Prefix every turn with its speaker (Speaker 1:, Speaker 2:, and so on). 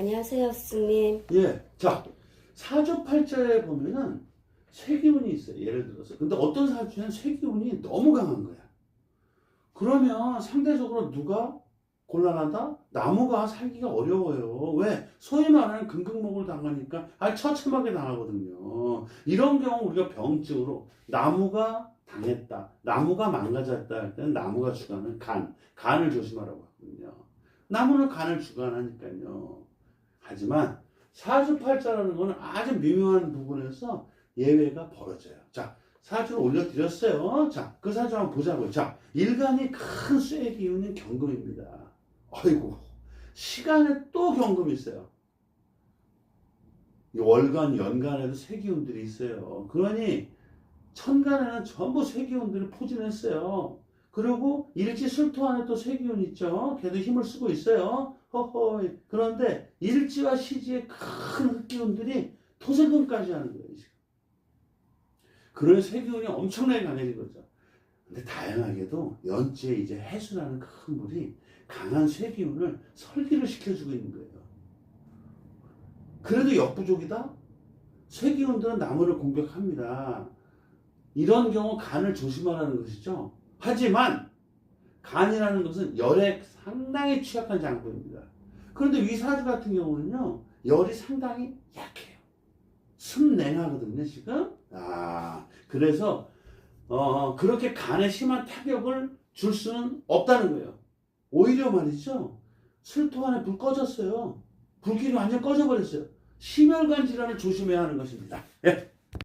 Speaker 1: 안녕하세요, 스님.
Speaker 2: 예. 자, 사주팔자에 보면은 세기운이 있어요. 예를 들어서. 근데 어떤 사주에는 세기운이 너무 강한 거야. 그러면 상대적으로 누가 곤란하다? 나무가 살기가 어려워요. 왜? 소위 말하는 금극목을 당하니까 아 처참하게 당하거든요. 이런 경우 우리가 병증으로 나무가 당했다. 나무가 망가졌다 할 때는 나무가 주관하는 간, 간을 조심하라고 하거든요. 나무는 간을 주관하니까요. 하지만 사주팔자라는 거는 아주 미묘한 부분에서 예외가 벌어져요. 자, 사주를 올려드렸어요. 자, 그 사주 한번 보자고요. 자, 일간이 큰 쇠의 기운은 경금입니다. 아이고, 시간에 또 경금이 있어요. 이 월간, 연간에도 쇠 기운들이 있어요. 그러니 천간에는 전부 쇠 기운들이 포진했어요. 그리고 일지 술토 안에 또 쇠 기운 있죠. 걔도 힘을 쓰고 있어요. 허허. 그런데 일지와 시지의 큰 흑기운들이 토생금까지 하는 거예요. 지금. 그런 쇠기운이 엄청나게 강해진 거죠. 근데 다양하게도 연지에 이제 해수라는 큰 물이 강한 쇠기운을 설기를 시켜주고 있는 거예요. 그래도 역부족이다? 쇠기운들은 나무를 공격합니다. 이런 경우 간을 조심하라는 것이죠. 하지만 간이라는 것은 열에 상당히 취약한 장부입니다. 그런데 위사주 같은 경우는요, 열이 상당히 약해요. 습냉하거든요, 지금. 아, 그래서, 어, 그렇게 간에 심한 타격을 줄 수는 없다는 거예요. 오히려 말이죠, 술토 안에 불 꺼졌어요. 불길이 완전 꺼져버렸어요. 심혈관 질환을 조심해야 하는 것입니다. 예.